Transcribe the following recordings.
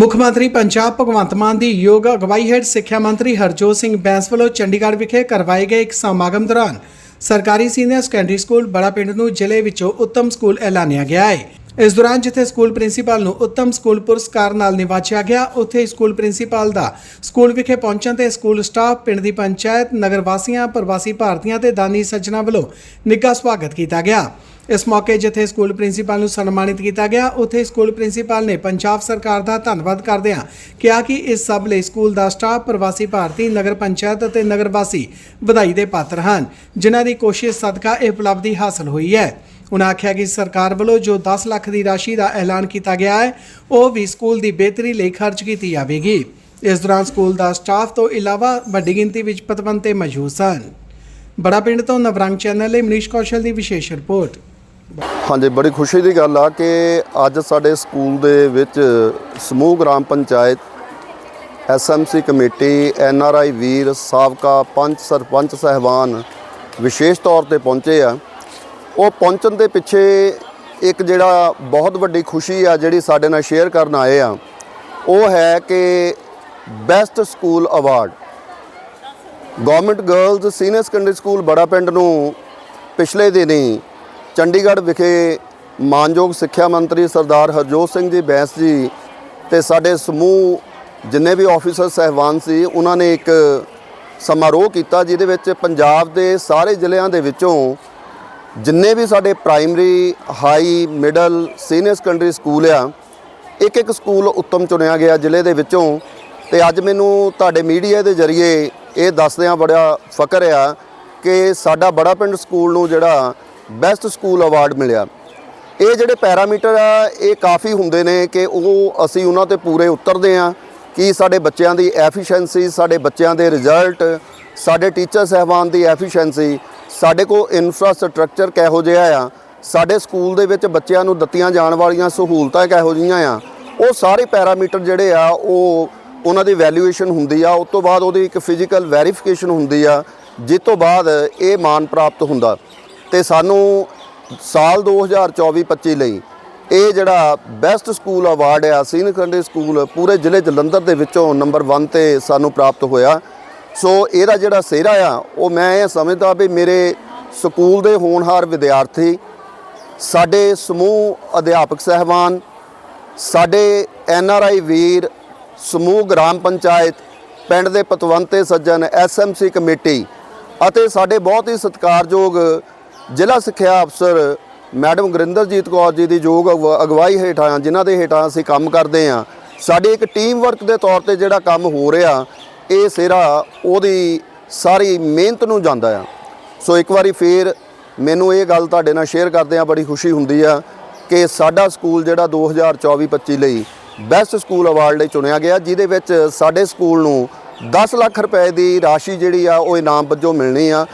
ਮੁੱਖ ਮੰਤਰੀ ਪੰਜਾਬ ਭਗਵੰਤ ਮਾਨ ਦੀ ਯੋਗ ਅਗਵਾਈ ਹੇਠ ਸਿੱਖਿਆ ਮੰਤਰੀ ਹਰਜੋਤ ਸਿੰਘ ਬੈਂਸ ਵੱਲੋਂ ਚੰਡੀਗੜ੍ਹ ਵਿਖੇ ਕਰਵਾਏ ਗਏ ਇੱਕ ਸਮਾਗਮ ਦੌਰਾਨ ਸਰਕਾਰੀ ਸੀਨੀਅਰ ਸੈਕੰਡਰੀ ਸਕੂਲ ਬੜਾ ਪਿੰਡ ਨੂੰ ਜ਼ਿਲ੍ਹੇ ਵਿੱਚੋਂ ਉੱਤਮ ਸਕੂਲ ਐਲਾਨਿਆ ਗਿਆ ਹੈ। ਇਸ ਦੌਰਾਨ ਜਿੱਥੇ ਸਕੂਲ ਪ੍ਰਿੰਸੀਪਲ ਨੂੰ ਉੱਤਮ ਸਕੂਲ ਪੁਰਸਕਾਰ ਨਾਲ ਨਿਵਾਜਿਆ ਗਿਆ, ਉੱਥੇ ਸਕੂਲ ਪ੍ਰਿੰਸੀਪਲ ਦਾ ਸਕੂਲ ਵਿਖੇ ਪਹੁੰਚਣ ਤੇ ਸਕੂਲ ਸਟਾਫ, ਪਿੰਡ ਦੀ ਪੰਚਾਇਤ, ਨਗਰ ਵਾਸੀਆਂ, ਪ੍ਰਵਾਸੀ ਭਾਰਤੀਆਂ ਤੇ ਦਾਨੀ ਸੱਜਣਾ ਵੱਲੋਂ ਨਿੱਘਾ ਸਵਾਗਤ ਕੀਤਾ ਗਿਆ। ਇਸ ਮੌਕੇ ਜਿੱਥੇ ਸਕੂਲ ਪ੍ਰਿੰਸੀਪਲ ਨੂੰ ਸਨਮਾਨਿਤ ਕੀਤਾ ਗਿਆ, ਉੱਥੇ ਸਕੂਲ ਪ੍ਰਿੰਸੀਪਲ ਨੇ ਪੰਜਾਬ ਸਰਕਾਰ ਦਾ ਧੰਨਵਾਦ ਕਰਦਿਆਂ ਕਿਹਾ ਕਿ ਇਸ ਸਭ ਲਈ ਸਕੂਲ ਦਾ ਸਟਾਫ, ਪ੍ਰਵਾਸੀ ਭਾਰਤੀ, ਨਗਰ ਪੰਚਾਇਤ ਅਤੇ ਨਗਰ ਵਾਸੀ ਵਧਾਈ ਦੇ ਪਾਤਰ ਹਨ, ਜਿਨ੍ਹਾਂ ਦੀ ਕੋਸ਼ਿਸ਼ ਸਦਕਾ ਇਹ ਉਪਲਬਧੀ ਹਾਸਲ ਹੋਈ ਹੈ। ਉਹਨਾਂ ਆਖਿਆ ਕਿ ਸਰਕਾਰ ਵੱਲੋਂ ਜੋ 10 ਲੱਖ ਦੀ ਰਾਸ਼ੀ ਦਾ ਐਲਾਨ ਕੀਤਾ ਗਿਆ ਹੈ, ਉਹ ਵੀ ਸਕੂਲ ਦੀ ਬਿਹਤਰੀ ਲਈ ਖਰਚ ਕੀਤੀ ਜਾਵੇਗੀ। ਇਸ ਦੌਰਾਨ ਸਕੂਲ ਦਾ ਸਟਾਫ ਤੋਂ ਇਲਾਵਾ ਵੱਡੀ ਗਿਣਤੀ ਵਿੱਚ ਪਤਵੰਤੇ ਮੌਜੂਦ ਸਨ। ਬੜਾ ਪਿੰਡ ਤੋਂ ਨਵਰੰਗ ਚੈਨਲ ਲਈ ਮਨੀਸ਼ ਕੌਸ਼ਲ ਦੀ ਵਿਸ਼ੇਸ਼ ਰਿਪੋਰਟ। ਹਾਂਜੀ, ਬੜੀ ਖੁਸ਼ੀ ਦੀ ਗੱਲ ਆ ਕਿ ਅੱਜ ਸਾਡੇ ਸਕੂਲ ਦੇ ਵਿੱਚ ਸਮੂਹ ਗ੍ਰਾਮ ਪੰਚਾਇਤ ਐਸਐਮਸੀ ਕਮੇਟੀ ਐਨਆਰਆਈ ਵੀਰ, ਸਾਬਕਾ ਪੰਚ ਸਰਪੰਚ ਸਹਿਬਾਨ ਵਿਸ਼ੇਸ਼ ਤੌਰ ਤੇ ਪਹੁੰਚੇ ਆ। ਉਹ ਪਹੁੰਚਣ ਦੇ ਪਿੱਛੇ ਇੱਕ ਜਿਹੜਾ ਬਹੁਤ ਵੱਡੀ ਖੁਸ਼ੀ ਆ ਜਿਹੜੀ ਸਾਡੇ ਨਾਲ ਸ਼ੇਅਰ ਕਰਨ ਆਏ ਆ, ਉਹ ਹੈ ਕਿ best school award. Government girls senior secondary school Bara Pind ਨੂੰ ਪਿਛਲੇ ਦਿਨੀ ਚੰਡੀਗੜ੍ਹ ਵਿਖੇ ਮਾਨਯੋਗ ਸਿੱਖਿਆ ਮੰਤਰੀ ਸਰਦਾਰ ਹਰਜੋਤ ਸਿੰਘ ਜੀ ਬੈਂਸ ਜੀ ਤੇ ਸਾਡੇ ਸਮੂਹ ਜਿੰਨੇ ਵੀ ਆਫੀਸਰ ਸਹਿਬਾਨ ਸੀ, ਉਹਨਾਂ ਨੇ ਇੱਕ ਸਮਾਰੋਹ ਕੀਤਾ ਜਿਹਦੇ ਵਿੱਚ ਪੰਜਾਬ ਦੇ ਸਾਰੇ ਜ਼ਿਲ੍ਹਿਆਂ ਦੇ ਵਿੱਚੋਂ ਜਿੰਨੇ ਵੀ ਸਾਡੇ primary, high, middle, senior secondary school ਆ ਇੱਕ ਇੱਕ ਸਕੂਲ ਉੱਤਮ ਚੁਣਿਆ ਗਿਆ ਜ਼ਿਲ੍ਹੇ ਦੇ ਵਿੱਚੋਂ ਤੇ ਅੱਜ ਮੈਨੂੰ ਤੁਹਾਡੇ ਮੀਡੀਆ ਦੇ ਜ਼ਰੀਏ ਇਹ ਦੱਸਦਿਆਂ ਬੜਾ ਫਕਰ ਆ ਕਿ ਸਾਡਾ ਬੜਾ ਪਿੰਡ ਸਕੂਲ ਨੂੰ ਜਿਹੜਾ ਬੈਸਟ ਸਕੂਲ ਅਵਾਰਡ ਮਿਲਿਆ। ਇਹ ਜਿਹੜੇ ਪੈਰਾਮੀਟਰ ਆ, ਇਹ ਕਾਫੀ ਹੁੰਦੇ ਨੇ ਕਿ ਉਹ ਅਸੀਂ ਉਹਨਾਂ ਤੇ ਪੂਰੇ ਉਤਰਦੇ ਆ ਕਿ ਸਾਡੇ ਬੱਚਿਆਂ ਦੀ ਐਫੀਸ਼ੀਐਂਸੀ ਸਾਡੇ ਬੱਚਿਆਂ ਦੇ ਰਿਜ਼ਲਟ ਸਾਡੇ ਟੀਚਰ ਸਹਿਬਾਨ ਦੀ ਐਫੀਸ਼ੀਐਂਸੀ ਸਾਡੇ ਕੋਲ ਇਨਫਰਾਸਟ੍ਰਕਚਰ ਕਿਹੋ ਜਿਹਾ ਆ, ਸਾਡੇ ਸਕੂਲ ਦੇ ਵਿੱਚ ਬੱਚਿਆਂ ਨੂੰ ਦਿੱਤੀਆਂ ਜਾਣ ਵਾਲੀਆਂ ਸਹੂਲਤਾਂ ਕਿਹੋ ਜਿਹੀਆਂ ਆ, ਉਹ ਸਾਰੇ ਪੈਰਾਮੀਟਰ ਜਿਹੜੇ ਆ, ਉਹ ਉਹਨਾਂ ਦੀ ਵੈਲਿਊਏਸ਼ਨ ਹੁੰਦੀ ਆ, ਉਸ ਤੋਂ ਬਾਅਦ ਉਹਦੀ ਇੱਕ ਫਿਜ਼ੀਕਲ ਵੈਰੀਫਿਕੇਸ਼ਨ ਹੁੰਦੀ ਆ, ਜਿਸ ਤੋਂ ਬਾਅਦ ਇਹ ਮਾਨ ਪ੍ਰਾਪਤ ਹੁੰਦਾ। ਤੇ ਸਾਨੂੰ ਸਾਲ 2024-25 ਲਈ ਇਹ ਜਿਹੜਾ ਬੈਸਟ ਸਕੂਲ ਅਵਾਰਡ ਆ ਸੀਨੀਅਰ ਸਕੂਲ ਪੂਰੇ ਜ਼ਿਲ੍ਹੇ ਜਲੰਧਰ ਦੇ ਵਿੱਚੋਂ ਨੰਬਰ 1 ਤੇ ਸਾਨੂੰ ਪ੍ਰਾਪਤ ਹੋਇਆ। ਸੋ ਇਹਦਾ ਜਿਹੜਾ ਸਿਹਰਾ ਆ, ਉਹ ਮੈਂ ਇਹ ਸਮਝਦਾ ਵੀ ਮੇਰੇ ਸਕੂਲ ਦੇ ਹੋਣਹਾਰ ਵਿਦਿਆਰਥੀ, ਸਾਡੇ ਸਮੂਹ ਅਧਿਆਪਕ ਸਹਿਬਾਨ, ਸਾਡੇ ਐਨ ਆਰ ਆਈ ਵੀਰ, ਸਮੂਹ ਗ੍ਰਾਮ ਪੰਚਾਇਤ, ਪਿੰਡ ਦੇ ਪਤਵੰਤੇ ਸੱਜਣ ਐਸਐਮਸੀ ਕਮੇਟੀ ਅਤੇ ਸਾਡੇ ਬਹੁਤ ਹੀ ਸਤਿਕਾਰਯੋਗ ਜ਼ਿਲ੍ਹਾ ਸਿੱਖਿਆ ਅਫਸਰ ਮੈਡਮ ਗੁਰਿੰਦਰਜੀਤ ਕੌਰ ਜੀ ਦੀ ਯੋਗ ਅਗਵਾ- ਅਗਵਾਈ ਹੇਠਾਂ, ਜਿਨ੍ਹਾਂ ਦੇ ਹੇਠਾਂ ਅਸੀਂ ਕੰਮ ਕਰਦੇ ਹਾਂ। ਸਾਡੀ ਇੱਕ ਟੀਮ ਵਰਕ ਦੇ ਤੌਰ ਤੇ ਜਿਹੜਾ ਕੰਮ ਹੋ ਰਿਹਾ ਇਹ ਸਿਹਰਾ ਉਹਦੀ ਸਾਰੀ ਮਿਹਨਤ ਨੂੰ ਜਾਂਦਾ ਆ ਸੋ ਇੱਕ ਵਾਰੀ ਫੇਰ ਮੈਨੂੰ ਇਹ ਗੱਲ ਤੁਹਾਡੇ ਨਾਲ ਸ਼ੇਅਰ ਕਰਦੇ ਆ ਬੜੀ ਖੁਸ਼ੀ ਹੁੰਦੀ ਆ ਕਿ ਸਾਡਾ ਸਕੂਲ ਜਿਹੜਾ 2024-25 ਲਈ ਬੈਸਟ ਸਕੂਲ ਅਵਾਰਡ ਲਈ ਚੁਣਿਆ ਗਿਆ ਜਿਹਦੇ ਵਿੱਚ ਸਾਡੇ ਸਕੂਲ ਨੂੰ 10 ਲੱਖ ਰੁਪਏ ਦੀ ਰਾਸ਼ੀ ਜਿਹੜੀ ਆ ਉਹ ਇਨਾਮ ਵਜੋਂ ਮਿਲਣੀ ਆ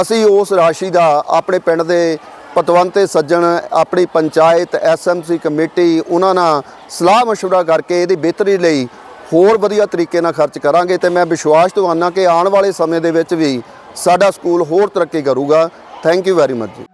ਅਸੀਂ ਉਸ ਰਾਸ਼ੀ ਦਾ ਆਪਣੇ ਪਿੰਡ ਦੇ ਪਤਵੰਤੇ ਸੱਜਣ ਆਪਣੀ ਪੰਚਾਇਤ ਐਸਐਮਸੀ ਕਮੇਟੀ ਉਹਨਾਂ ਨਾਲ ਸਲਾਹ مشورہ ਕਰਕੇ ਇਹਦੀ ਬਿਹਤਰੀ ਲਈ ਹੋਰ ਵਧੀਆ ਤਰੀਕੇ ਨਾਲ ਖਰਚ ਕਰਾਂਗੇ ਤੇ ਮੈਂ ਵਿਸ਼ਵਾਸ ਦਵਾਨਾ ਕਿ ਆਉਣ ਵਾਲੇ ਸਮੇਂ ਦੇ ਵਿੱਚ ਵੀ ਸਾਡਾ ਸਕੂਲ ਹੋਰ ਤਰੱਕੀ ਕਰੂਗਾ। ਥੈਂਕ ਯੂ ਵੈਰੀ ਮਚ ਜੀ।